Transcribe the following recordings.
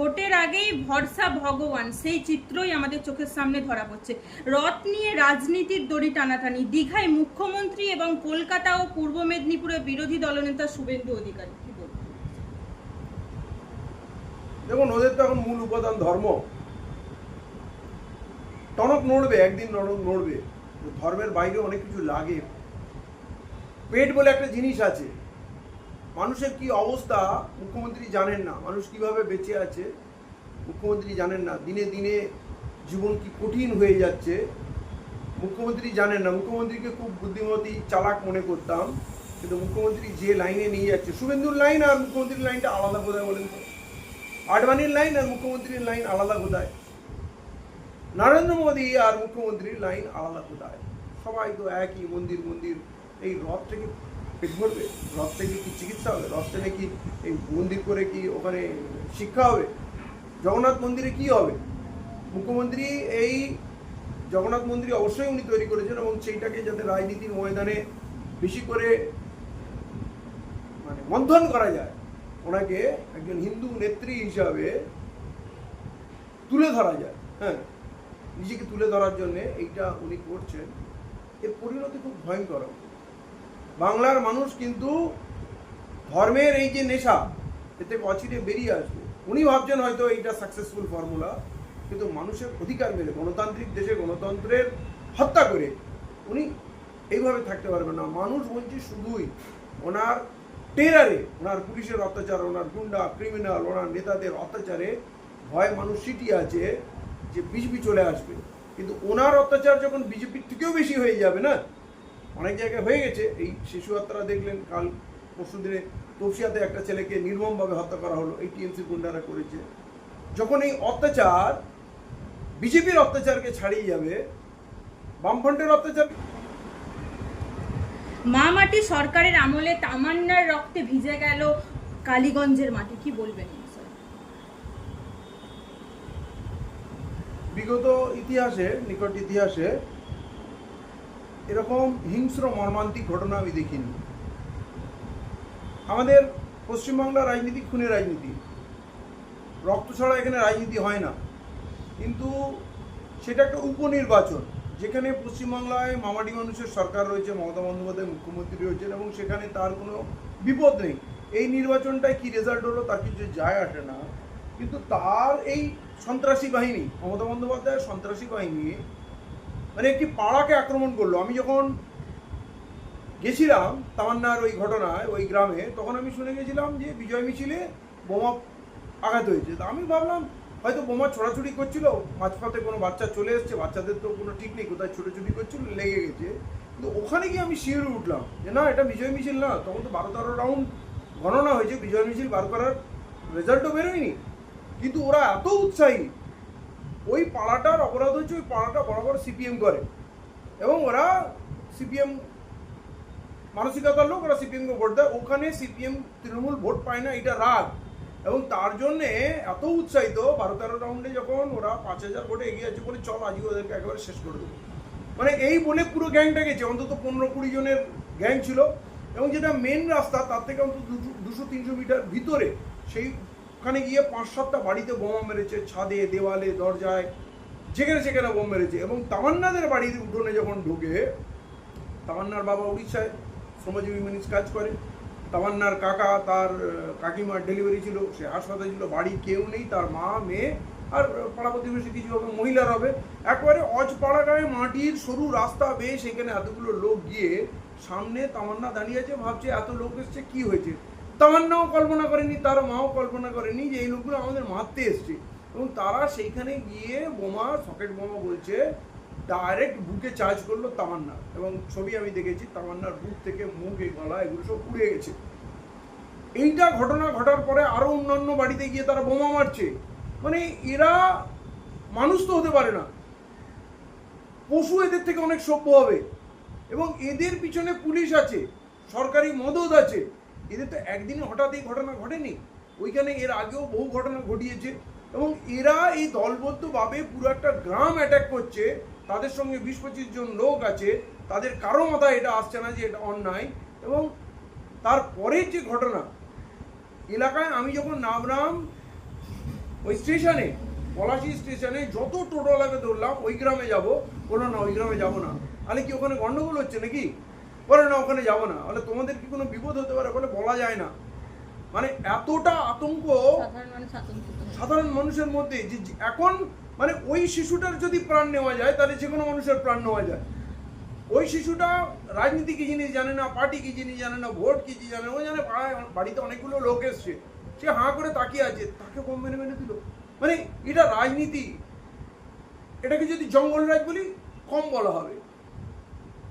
ভোটের আগেই ভরসা ভগবান, সেই চিত্রই আমাদের চোখের সামনে ধরা পড়ছে। রথ নিয়ে রাজনীতির দড়ি টানাটানি, দীঘায় মুখ্যমন্ত্রী এবং কলকাতা ও পূর্ব মেদিনীপুরে বিরোধী দলনেতা শুভেন্দু অধিকারী, কি দেখুন, ওদের তো এখন মূল উপাদান ধর্ম। টনক নড়বে, একদিন নরক নড়বে। ধর্মের বাইরে অনেক কিছু লাগে। পেট বলে একটা জিনিস আছে। মানুষের কি অবস্থা মুখ্যমন্ত্রী জানেন না। মানুষ কীভাবে বেঁচে আছে মুখ্যমন্ত্রী জানেন না। দিনে দিনে জীবন কি কঠিন হয়ে যাচ্ছে মুখ্যমন্ত্রী জানেন না। মুখ্যমন্ত্রীকে খুব বুদ্ধিমতী চালাক মনে করতাম, কিন্তু মুখ্যমন্ত্রী যে লাইনে নিয়ে যাচ্ছে, শুভেন্দুর লাইন আর মুখ্যমন্ত্রীর লাইনটা আলাদা কোথায় বলেন তো? আডবাণীর লাইন আর মুখ্যমন্ত্রীর লাইন আলাদা কোথায়? নরেন্দ্র মোদী আর মুখ্যমন্ত্রীর লাইন আলাদা কোথায়? সবাই তো একই মন্দির মন্দির এই রথ থেকে পেট ভরবে রথ থেকে কি চিকিৎসা হবে? রথ থেকে কি এই মন্দির করে কি ওখানে শিক্ষা হবে? জগন্নাথ মন্দিরে কি হবে? মুখ্যমন্ত্রী এই জগন্নাথ মন্দির অবশ্যই উনি তৈরি করেছেন এবং সেইটাকে যাতে রাজনীতির ময়দানে বেশি করে মানে মন্থন করা যায়, ওনাকে একজন হিন্দু নেত্রী হিসাবে তুলে ধরা যায়। হ্যাঁ নিজেকে তুলে ধরার জন্যে এইটা উনি করছেন। এর পরিণতি খুব ভয়ঙ্কর বাংলার মানুষ কিন্তু ধর্মের এই যে নেশা, এতে অচিরে বেরিয়ে আসবে। উনি ভাবছেন হয়তো এইটা সাকসেসফুল ফর্মুলা কিন্তু মানুষের অধিকার মেলে, গণতান্ত্রিক দেশে গণতন্ত্রের হত্যা করে। উনি এইভাবে থাকতে পারবেন না। মানুষ বলছে শুধুই, ওনার টেরারে ওনার পুলিশের অত্যাচার, ওনার গুন্ডা ক্রিমিনাল ওনার নেতাদের অত্যাচারে ভয় মানুষ সিটি আছে যে বিজেপি চলে আসবে। কিন্তু ওনার অত্যাচার যখন বিজেপির থেকেও বেশি হয়ে যাবে না অনেক জায়গায় হয়ে গেছে। এই শিশু হত্যারা দেখলেন কাল পরশু দিনে তৌসিয়াতে একটা ছেলেকে নির্মমভাবে হত্যা করা হলো এই টিএমসি গুন্ডারা করেছে। যখন এই অত্যাচার বিজেপির অত্যাচারকে ছাড়িয়ে যাবে বামফ্রন্টের অত্যাচার মা মাটি সরকারের আমলে তামান্নার রক্তে ভিজে গেল কালীগঞ্জের মাটি কি বলবেন? বিগত ইতিহাসে নিকট ইতিহাসে এরকম হিংস্র মর্মান্তিক ঘটনা আমি দেখিনি। আমাদের পশ্চিমবাংলার রাজনীতি খুনের রাজনীতি। রক্ত ছাড়া এখানে রাজনীতি হয় না। কিন্তু সেটা একটা উপনির্বাচন, যেখানে পশ্চিমবাংলায় মামাটি মানুষের সরকার রয়েছে, মমতা বন্দ্যোপাধ্যায় মুখ্যমন্ত্রী রয়েছেন এবং সেখানে তার কোনো বিপদ নেই। এই নির্বাচনটায় কি রেজাল্ট হলো তার কিছু যায় আসে না। কিন্তু তার এই সন্ত্রাসী বাহিনী, মমতা বন্দ্যোপাধ্যায়ের সন্ত্রাসী বাহিনী মানে একটি পাড়াকে আক্রমণ করল। আমি যখন গেছিলাম তামান্নার ওই ঘটনায়, ওই গ্রামে, তখন আমি শুনে গেছিলাম যে বিজয় মিছিলে বোমা আঘাত হয়েছে। তা আমি ভাবলাম, হয়তো বোমা ছোড়াছুড়ি করছিল, মাঝপথে কোনো বাচ্চা চলে এসছে, বাচ্চাদের তো কোনো ঠিক নেই, কোথায় ছোটাছুটি করছিল, লেগে গেছে। কিন্তু ওখানে গিয়ে আমি শিওরে উঠলাম যে, না, এটা বিজয় মিছিল না। তখন তো বারো তেরো রাউন্ড গণনা হয়েছে, বিজয় মিছিল বার করার রেজাল্টও বেরোয়নি। কিন্তু ওরা এত উৎসাহী ওই পাড়াটার অপরাধ হচ্ছে ওই পাড়াটা বরাবর সিপিএম করে। এবং ওরা সিপিএম মানসিকতার লোক, ওরা সিপিএমকে ভোট দেয়। ওখানে সিপিএম তৃণমূল ভোট পায় না, এটা রাগ। এবং তার জন্যে এত উৎসাহিত বারো তেরো রাউন্ডে যখন ওরা পাঁচ হাজার ভোটে এগিয়ে আছে বলে, চল আজকে ওদেরকে একেবারে শেষ করে দেবো। মানে এই বলে পুরো গ্যাংটা গেছে। অন্তত পনেরো কুড়ি জনের গ্যাং ছিল। এবং যেটা মেন রাস্তা, তার থেকে অন্তত দুশো দুশো তিনশো মিটার ভিতরে সেই ওখানে গিয়ে পাঁচ সাতটা বাড়িতে বোমা মেরেছে, ছাদে, দেওয়ালে, দরজায়, যেখানে সেখানে বোম মেরেছে এবং তামান্নাদের বাড়ির উঠোনে যখন ঢুকে, তামান্নার বাবা উড়িষ্যায় শ্রমজীবী মানুষ কাজ করে। তামান্নার কাকা, তার কাকিমার ডেলিভারি ছিল, সে হাসপাতালে ছিল, বাড়ি কেউ নেই, তার মা, মেয়ে আর পাড়া প্রতিবেশী কিছু হবে, মহিলার হবে। একবারে অজপাড়া গায়ে মাটির সরু রাস্তা বেয়ে সেখানে এতগুলো লোক গিয়ে সামনে তামান্না দাঁড়িয়ে আছে, ভাবছে এত লোক এসছে, কী হয়েছে? তামান্নাও কল্পনা করেনি তার মাও কল্পনা করেনি যে এই লোকগুলো আমাদের মারতে এসছে। এবং তারা সেইখানে গিয়ে বোমা, সকেট বোমা বলছে ডাইরেক্ট বুকে চার্জ করল তামান্না। এবং ছবি আমি দেখেছি, তামান্নার বুক থেকে মুখ, এই গলা, এগুলো সব পুড়ে গেছে। এইটা ঘটনা ঘটার পরে আরও অন্যান্য বাড়িতে গিয়ে তারা বোমা মারছে। মানে এরা মানুষ তো হতে পারে না। পশু এদের থেকে অনেক সভ্য হবে। এবং এদের পিছনে পুলিশ আছে, সরকারি মদত আছে। এদের তো একদিনে হঠাৎ এই ঘটনা ঘটেনি। ওইখানে এর আগেও বহু ঘটনা ঘটিয়েছে এবং এরা এই দলবদ্ধভাবে পুরো একটা গ্রাম অ্যাটাক করছে। তাদের সঙ্গে বিশ পঁচিশ জন লোক আছে। তাদের কারও মাথায় এটা আসছে না যে এটা অন্যায় এবং তারপরের যে ঘটনা, এলাকায় আমি যখন নামলাম ওই স্টেশনে, পলাশি স্টেশনে যত টোটোওয়ালাকে ধরলাম, ওই গ্রামে যাব। বলো না, ওই গ্রামে যাব না। তাহলে কি ওখানে গন্ডগোল হচ্ছে নাকি? বলে না ওখানে যাব না। বলে তোমাদের কি কোনো বিপদ হতে পারে? বলে বলা যায় না। মানে এতটা আতঙ্ক সাধারণ মানুষের মধ্যে যে এখন মানে ওই শিশুটার যদি প্রাণ নেওয়া যায় তাহলে যে কোনো মানুষের প্রাণ নেওয়া যায়। ওই শিশুটা রাজনীতি কি জিনিস জানে না পার্টি কি জিনিস জানে না ভোট কি জিনিস জানে না। ও জানে বাড়িতে অনেকগুলো লোক এসছে। সে হাঁ করে তাকিয়ে আছে তাকে কম মেনে মেনে দিল? মানে এটা রাজনীতি। এটাকে যদি জঙ্গল রাজ বলি কম বলা হবে।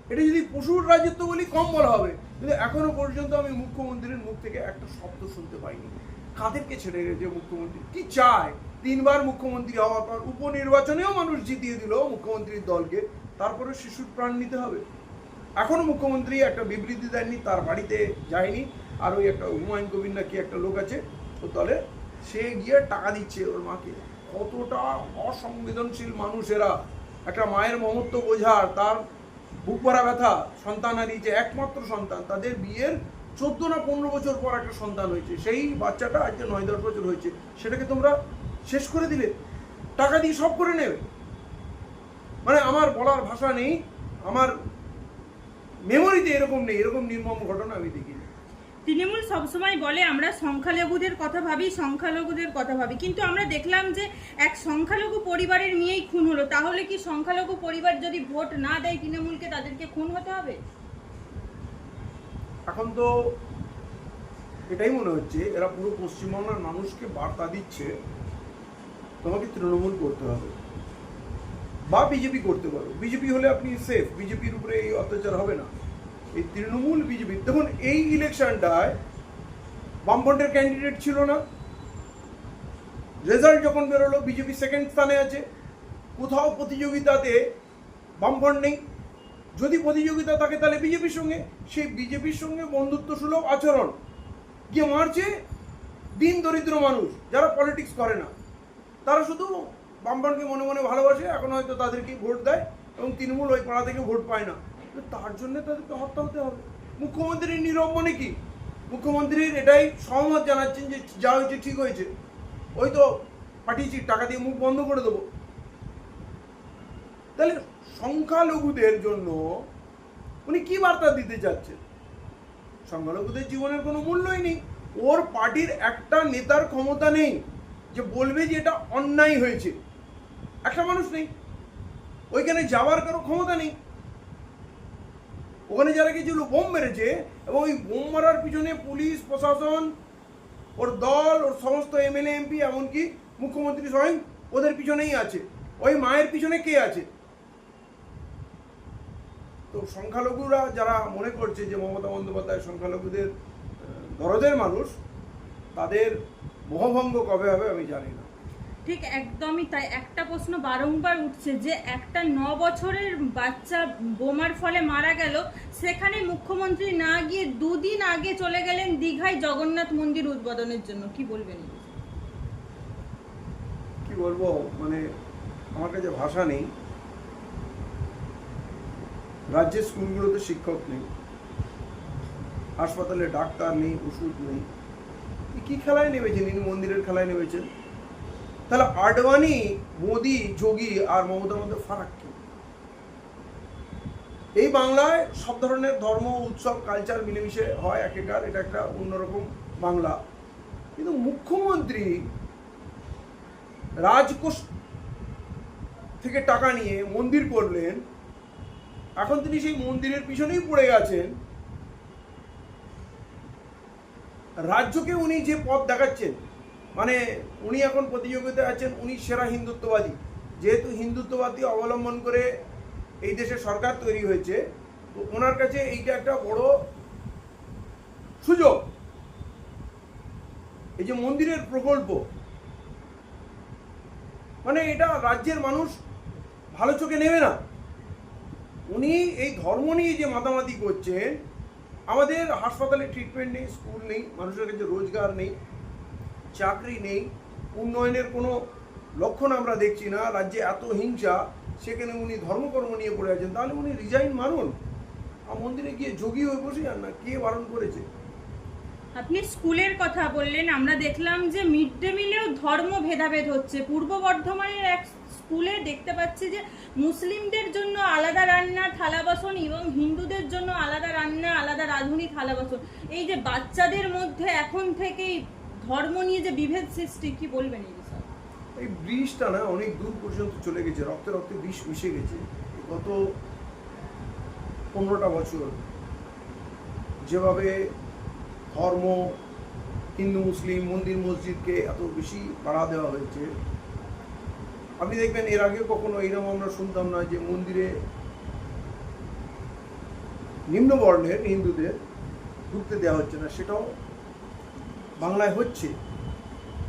এটা যদি পশুর রাজত্ব বলি, কম বলা হবে। কিন্তু এখনও পর্যন্ত আমি মুখ্যমন্ত্রীর মুখ থেকে একটা শব্দ শুনতে পাইনি। কাদেরকে ছেড়ে গেছে মুখ্যমন্ত্রী? কি চায়? তিনবার মুখ্যমন্ত্রী হওয়ার পর উপনির্বাচনেও মানুষ জিতিয়ে দিল মুখ্যমন্ত্রীর দলকে। তারপরে শিশুর প্রাণ নিতে হবে। এখনও মুখ্যমন্ত্রী একটা বিবৃতি দেননি, তার বাড়িতে যায়নি। আর ওই একটা হুমায়ুন কবির নাকি একটা লোক আছে ওর দলে, সে গিয়ে টাকা দিচ্ছে ওর মাকে। কতটা অসংবেদনশীল মানুষেরা। একটা মায়ের মমত্ব বোঝার, তার বুক ভরা ব্যথা, সন্তান যে একমাত্র সন্তান, তাদের বিয়ের চোদ্দ না পনেরো বছর পর একটা সন্তান হয়েছে। সেই বাচ্চাটা আজকে নয় দশ বছর হয়েছে। সেটাকে তোমরা শেষ করে দিলে। টাকা দিয়ে সব করে নেবে। মানে আমার বলার ভাষা নেই, আমার মেমোরিতে এরকম নেই, এরকম নির্মম ঘটনা আমি দেখিনি তৃণমূল সবসময় বলে, আমরা সংখ্যালঘুদের কথা ভাবি, সংখ্যালঘুদের কথা ভাবি। কিন্তু আমরা দেখলাম যে এক সংখ্যালঘু পরিবারের নিয়েই খুন হলো। তাহলে কি সংখ্যালঘু পরিবার যদি ভোট না দেয় তৃণমূলকে, তাদেরকে খুন হতে হবে? এখন তো এটাই মনে হচ্ছে, এরা পুরো পশ্চিমবাংলার মানুষকে বার্তা দিচ্ছে, তোমাকে তৃণমূল করতে হবে। বা বিজেপি করতে পারো। বিজেপি হলে আপনি সেফ বিজেপির উপরে এই অত্যাচার হবে না। এই তৃণমূল বিজেপি, দেখুন এই ইলেকশনটায় বামফ্রন্টের ক্যান্ডিডেট ছিল না। রেজাল্ট যখন বেরোলো, বিজেপি সেকেন্ড স্থানে আছে। কোথাও প্রতিযোগিতাতে বামফ্রন্ট নেই। যদি প্রতিযোগিতা থাকে তাহলে বিজেপির সঙ্গে, সেই বিজেপির সঙ্গে বন্ধুত্ব সুলভ আচরণ। গিয়ে মারছে দিন দরিদ্র মানুষ, যারা পলিটিক্স করে না। তারা শুধু বামফ্রন্টকে মনে মনে ভালোবাসে, এখন হয়তো তাদেরকে ভোট দেয় এবং তৃণমূল ওই পাড়া থেকে ভোট পায় না। তার জন্য তাদেরকে হত্যা হতে হবে। মুখ্যমন্ত্রীর নীরব মানে কি? মুখ্যমন্ত্রীর এটাই সহমত জানাচ্ছেন যে যা হয়েছে ঠিক হয়েছে। ওই তো পাঠিয়েছি, টাকা দিয়ে মুখ বন্ধ করে দেবো। তাহলে সংখ্যালঘুদের জন্য উনি কি বার্তা দিতে চাচ্ছেন? সংখ্যালঘুদের জীবনের কোনো মূল্যই নেই। ওর পার্টির একটা নেতার ক্ষমতা নেই যে বলবে যে এটা অন্যায় হয়েছে। একটা মানুষ নেই। ওইখানে যাওয়ার কারও ক্ষমতা নেই। ওখানে যারা গেছিল বোম মেরেছে এবং ওই বোম মারার পিছনে পুলিশ, প্রশাসন, ওর দল, ওর সমস্ত এমএলএ এমপি এমনকি মুখ্যমন্ত্রী স্বয়ং ওদের পিছনেই আছে। ওই মায়ের পিছনে কে আছে? তো সংখ্যালঘুরা যারা মনে করছে যে মমতা বন্দ্যোপাধ্যায় সংখ্যালঘুদের দরদের মানুষ, তাদের মোহভঙ্গ কবে হবে আমি জানি না। ঠিক একদমই তাই। একটা প্রশ্ন বারংবার উঠছে যে একটা ন বছরের বাচ্চা বোমার ফলে মারা গেল, সেখানে মুখ্যমন্ত্রী না গিয়ে দুদিন আগে চলে গেলেন দীঘায় জগন্নাথ মন্দির উদ্বোধনের জন্য। কি বলবেন? কি বলব? মানে আমার কাছে ভাষা নেই। রাজ্যের স্কুলগুলোতে শিক্ষক নেই। হাসপাতালে ডাক্তার নেই, ওষুধ নেই। কি খেলায় নেমেছেন? ইনি মন্দিরের খেলায় নেমেছেন। তাহলে আডবাণী মোদি, যোগী আর মমতার মধ্যে ফারাক কি? এই বাংলায় সব ধরনের ধর্ম, উৎসব কালচার মিলেমিশে হয় একেকার, এটা একটা অন্যরকম বাংলা। কিন্তু মুখ্যমন্ত্রী রাজকোষ থেকে টাকা নিয়ে মন্দির করলেন, এখন তিনি সেই মন্দিরের পিছনেই পড়ে গেছেন। রাজ্যকে উনি যে পথ দেখাচ্ছেন মানে উনি এখন প্রতিযোগিতায় আছেন, উনি সেরা হিন্দুত্ববাদী। যেহেতু হিন্দুত্ববাদী অবলম্বন করে এই দেশে সরকার তৈরি হয়েছে, তো ওনার কাছে এইটা একটা বড় সুযোগ। এই যে মন্দিরের প্রকল্প মানে এটা রাজ্যের মানুষ ভালো চোখে নেবে না। উনি এই ধর্ম নিয়ে যে মাতামাতি করছেন, আমাদের হাসপাতালে ট্রিটমেন্ট নেই স্কুল নেই, মানুষের কাছে রোজগার নেই চাকরি নেই, উন্নয়নের কোনো লক্ষণ আমরা দেখছি না, রাজ্যে এত হিংসা, সেখানে উনি ধর্মকর্ম নিয়ে পড়ে আছেন, তাহলে উনি রিজাইন আর মন্দিরে গিয়ে যোগী হয়ে বসে যান না, কে বারণ করেছে? আপনি স্কুলের কথা বললেন, আমরা দেখলাম যে মিড ডে মিলেও ধর্ম ভেদাভেদ হচ্ছে। পূর্ব বর্ধমানের এক স্কুলে দেখতে পাচ্ছি যে মুসলিমদের জন্য আলাদা রান্না, থালা বাসন এবং হিন্দুদের জন্য আলাদা রান্না, আলাদা রাঁধুনি, থালা বাসন। এই যে বাচ্চাদের মধ্যে এখন থেকেই ধর্ম নিয়ে যে বিভেদ সৃষ্টি, কি বলবেন এই বিষয়ে? এই ব্রিজটা না অনেক দূর পর্যন্ত চলে গেছে, রক্তে রক্তে বিষ মিশে গেছে। গত পনেরোটা বছর যেভাবে ধর্ম, হিন্দু, মুসলিম, মন্দির, মসজিদকে এত বেশি বাড়া দেওয়া হয়েছে, আপনি দেখবেন এর আগে কখনো এইরকম আমরা শুনতাম না যে মন্দিরে নিম্নবর্ণের হিন্দুদের ঢুকতে দেওয়া হচ্ছে না, সেটাও বাংলায় হচ্ছে,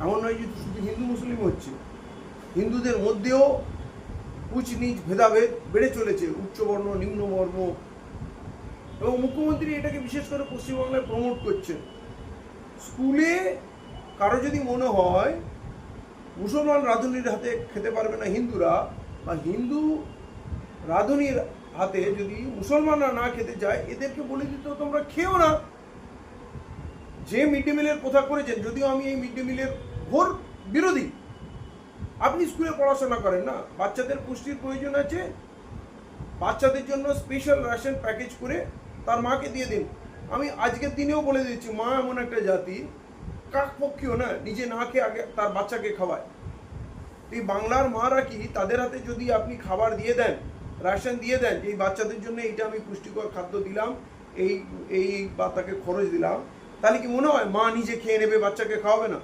এমন নয় যে শুধু হিন্দু মুসলিম হচ্ছে। হিন্দুদের মধ্যেও উচ নিচ ভেদাভেদ বেড়ে চলেছে উচ্চবর্ণ নিম্নবর্ণ এবং মুখ্যমন্ত্রী এটাকে বিশেষ করে পশ্চিমবাংলায় প্রমোট করছেন। স্কুলে কারও যদি মনে হয়, মুসলমান রাঁধুনির হাতে খেতে পারবে না হিন্দুরা, বা হিন্দু রাঁধুনির হাতে যদি মুসলমানরা না খেতে চায় এদেরকে বলে দিতে তোমরা খেও না। যে মিড ডে মিলের কথা করেছেন, যদিও আমি এই মিড ডে মিলের ঘোর বিরোধী, আপনি স্কুলে পড়াশোনা করেন না। বাচ্চাদের পুষ্টির প্রয়োজন আছে। বাচ্চাদের জন্য স্পেশাল রেশন প্যাকেজ করে তার মাকে দিয়ে দিন। আমি আজকের দিনেও বলে দিচ্ছি, মা এমন একটা জাতি কাকপক্ষীয় না, নিজে না খেয়ে আগে তার বাচ্চাকে খাওয়ায়। এই বাংলার মারা কি, তাদের হাতে যদি আপনি খাবার দিয়ে দেন রেশন দিয়ে দেন যে এই বাচ্চাদের জন্য এইটা আমি পুষ্টিকর খাদ্য দিলাম, এই এই বা তাকে খরচ দিলাম তাহলে কি মনে হয় মা নিজে খেয়ে নেবে, বাচ্চাকে খাওয়াবে না?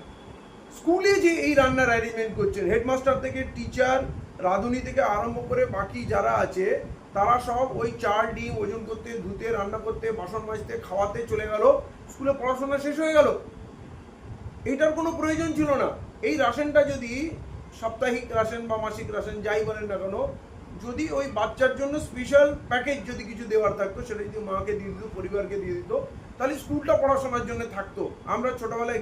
স্কুলে যে এই রান্নার অ্যারেঞ্জমেন্ট করছেন হেডমাস্টার থেকে টিচার রাঁধুনি থেকে আরম্ভ করে বাকি যারা আছে, তারা সব ওই চাল, ডিম, ওজন করতে, ধুতে, রান্না করতে, বাসন মাজতে, খাওয়াতে চলে গেল। স্কুলে পড়াশোনা শেষ হয়ে গেল। এটার কোনো প্রয়োজন ছিল না। এই রাশনটা যদি সাপ্তাহিক রাশন বা মাসিক রাশন যাই বলেন না কেন, যদি ওই বাচ্চার জন্য স্পেশাল প্যাকেজ যদি কিছু দেওয়ার থাকতো, সেটা যদি মাকে দিয়ে দিত, পরিবারকে দিয়ে দিত তাহলে স্কুলটা পড়াশোনার জন্য থাকতো। আমরা ছোটবেলায়